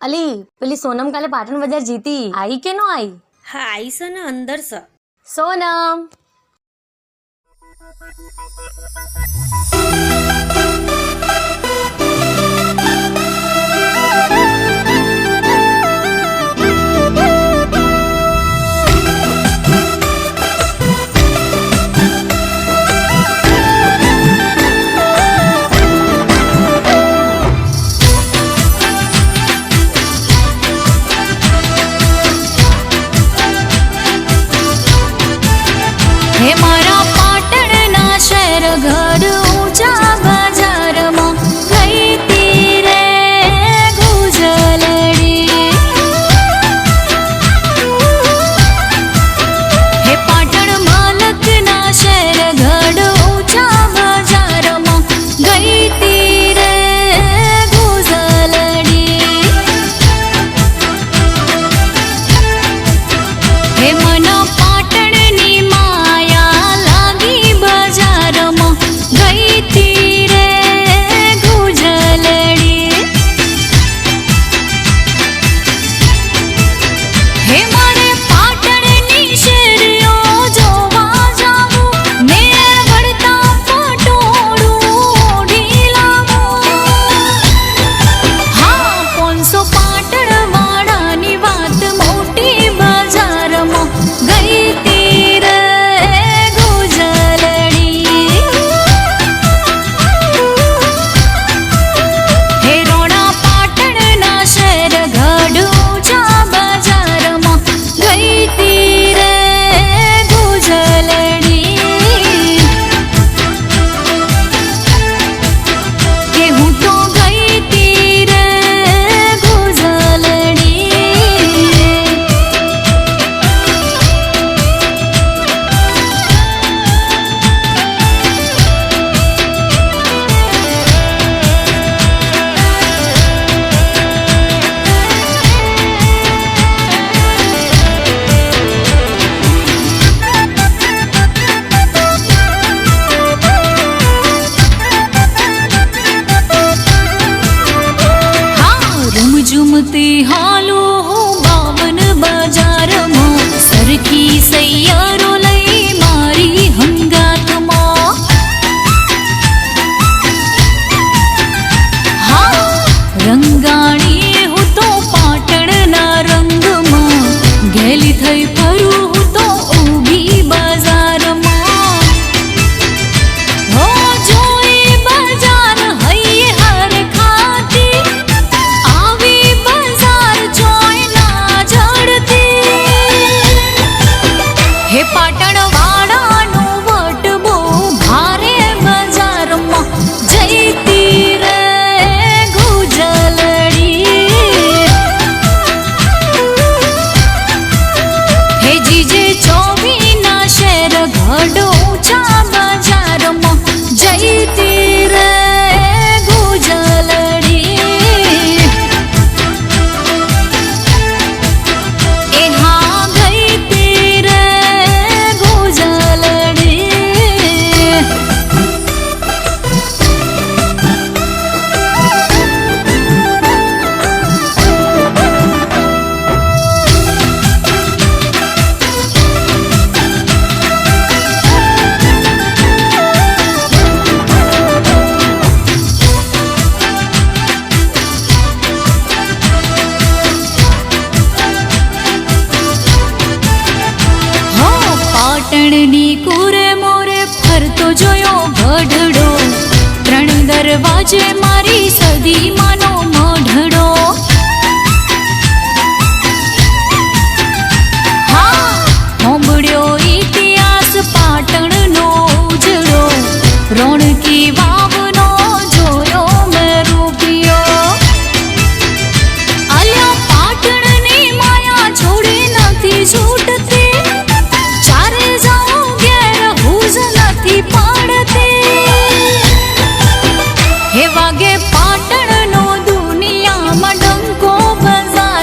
અલી પેલી સોનમ કાલે પાટણ બજાર જીતી આઈ કે નો આઈ હા આઈ છે ને અંદર છે સોનમ હે મારા પાટણના શહેર ઘર ઊંચા બજારમાં ગઈ તી રે ગુજલડી. હે પાટણ માલકના શહેર ઘર ઊંચા બજારમાં ગઈ તી રે ગુજલડી. હે મના hay आजे मारी सदी मान